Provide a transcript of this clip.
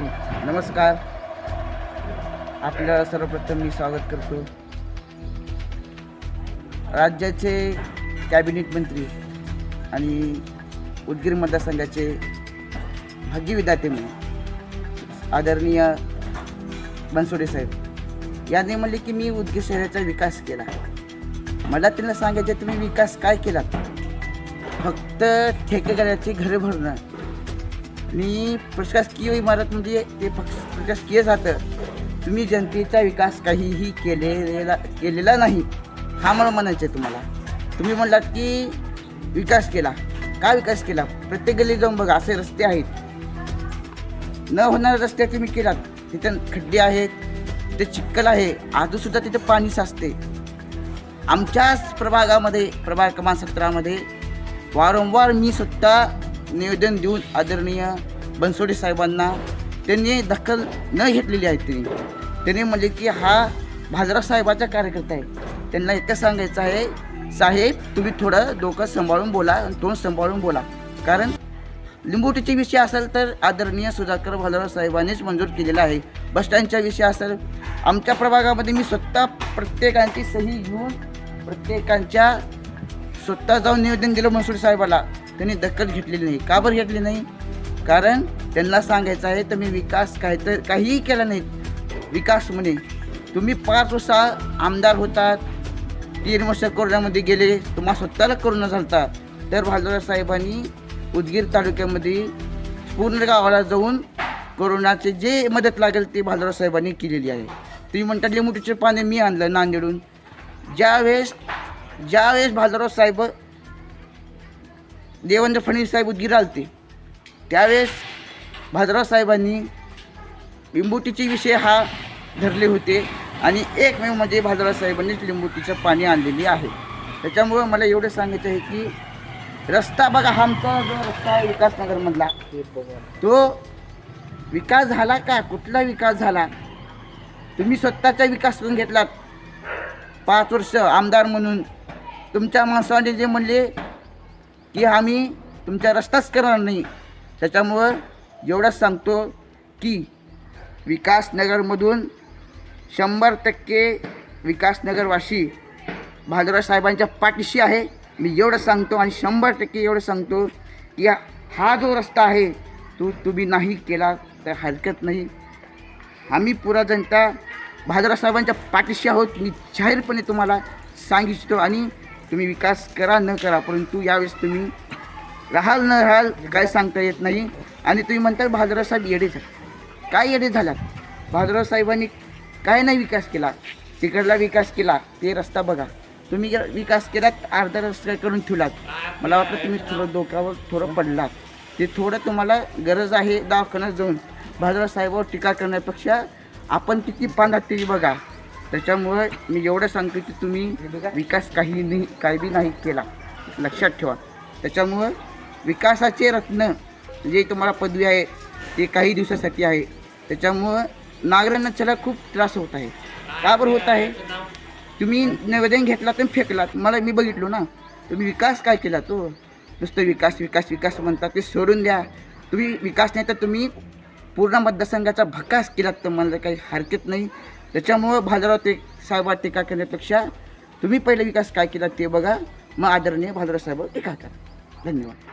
नमस्कार. आपल्याला सर्वप्रथम मी स्वागत करतो. राज्याचे कॅबिनेट मंत्री आणि उदगीर मतदारसंघाचे भाग्य विधाते म्हणून आदरणीय बनसोडे साहेब. यांनी म्हणले की मी उदगीर शहराचा विकास केला. मला त्यांना सांगायचं तुम्ही विकास काय केला? फक्त ठेकेदाराची घरं भरणं. मी प्रशासकीय इमारत म्हणजे ते फक्त प्रशासकीय जातं. तुम्ही जनतेचा विकास काहीही केलेला केलेला नाही हा मला म्हणायचं आहे तुम्हाला. तुम्ही म्हणलात की विकास केला. का विकास केला? प्रत्येक गल्ली जाऊन बघा असे रस्ते आहेत. न होणारे रस्ते तुम्ही केलात. तिथे खड्डे आहेत तिथे चिक्कल आहे. आजूसुद्धा तिथे पाणी साचते. आमच्याच प्रभागामध्ये प्रभाग क्रमांक सतरामध्ये वारंवार मी स्वतः निवेदन देऊन आदरणीय बनसोडे साहेबांना त्यांनी दखल न घेतलेली आहे त्यांनी त्यांनी म्हणले की हा भाजरा साहेबाचा कार्यकर्ता आहे. त्यांना इतकं सांगायचं आहे साहेब तुम्ही थोडं डोकं सांभाळून बोला आणि तोंड सांभाळून बोला. कारण लिंबोटीचे विषय असेल तर आदरणीय सुधाकर भालराव साहेबांनीच मंजूर केलेला आहे. बसस्टँडच्या विषय असेल आमच्या प्रभागामध्ये मी स्वतः प्रत्येकांची सही घेऊन प्रत्येकांच्या स्वतः जाऊन निवेदन दिलं मनसूर साहेबाला. त्यांनी दखल घेतलेली नाही. का बरं घेतली नाही? कारण त्यांना सांगायचं आहे तर मी विकास काय तर काहीही केला नाही. विकास म्हणे तुम्ही पाच वर्षा आमदार होतात तीन वर्ष कोरोनामध्ये गेले तुम्हाला स्वतःला कोरोना झालता. तर भालराव साहेबांनी उदगीर तालुक्यामध्ये पूर्ण गावाला जाऊन कोरोनाचे जे मदत लागेल ते भालराव साहेबांनी केलेली आहे. तुम्ही म्हणतात लिंबुटीचे पाणी मी आणलं नांदेडून ज्यावेळेस ज्यावेळेस भालराव साहेब देवेंद्र फडणवीस साहेब उदगीर आलते. त्यावेळेस भाजराव साहेबांनी लिंबोटीचे विषय हा धरले होते आणि एकमेव म्हणजे भाजराव साहेबांनीच लिंबोटीचं पाणी आणलेली आहे. त्याच्यामुळं मला एवढं सांगायचं आहे की रस्ता बघा हा आमचा जो रस्ता आहे विकासनगरमधला तो विकास झाला का? कुठला विकास झाला? तुम्ही स्वतःचा विकास करून घेतलात. पाच वर्ष आमदार म्हणून तुमच्या माणसाने जे म्हणले की आम्ही तुमचा रस्ताच करणार नाही. त्याच्यामुळं एवढंच सांगतो की विकासनगरमधून शंभर टक्के विकासनगरवासी भादराव साहेबांच्या पाठीशी आहे. मी एवढं सांगतो आणि शंभर टक्के एवढं सांगतो की हा जो रस्ता आहे तो तुम्ही नाही केला तर हरकत नाही. आम्ही पुरा जनता भाजरा साहेबांच्या पाठीशी आहोत. मी जाहीरपणे तुम्हाला सांगिततो आणि तुम्ही विकास करा न करा परंतु यावेळेस तुम्ही राहाल न राहाल काय सांगता येत नाही. आणि तुम्ही म्हणता भाजरा साहेब येडे झाले. काय येडे झाल्यात भाजराव साहेबांनी काय नाही विकास केला? तिकडला विकास केला ते रस्ता बघा. तुम्ही विकास केलात अर्धा रस्ता करून ठेवलात. मला वाटतं तुम्ही थोडं डोक्यावर थोडं पडलात. ते थोडं तुम्हाला गरज आहे दवाखान्यात जाऊन. भाजरा साहेबावर टीका करण्यापेक्षा आपण किती पांढरात तरी बघा. त्याच्यामुळं मी एवढं सांगतो की तुम्ही विकास काही नाही काही बी नाही केला. लक्षात ठेवा. त्याच्यामुळं विकासाचे रत्न जे तुम्हाला पदवी आहे ते काही दिवसासाठी आहे. त्याच्यामुळं नागरांना चला खूप त्रास होत आहे. का बरं होत आहे? तुम्ही निवेदन घेतलात आणि फेकलात. मला मी बघितलो ना. तुम्ही विकास काय केला तो? नुसतं विकास विकास विकास म्हणतात ते सोडून द्या. तुम्ही विकास नाही तर तुम्ही पूर्ण मतदारसंघाचा भकास केलात तर मला काही हरकत नाही. त्याच्यामुळं भाजराव ते साहेबात टीका करण्यापेक्षा तुम्ही पहिले विकास काय केला ते बघा. मग आदरणीय भाजराव साहेब टीका करा धन्यवाद.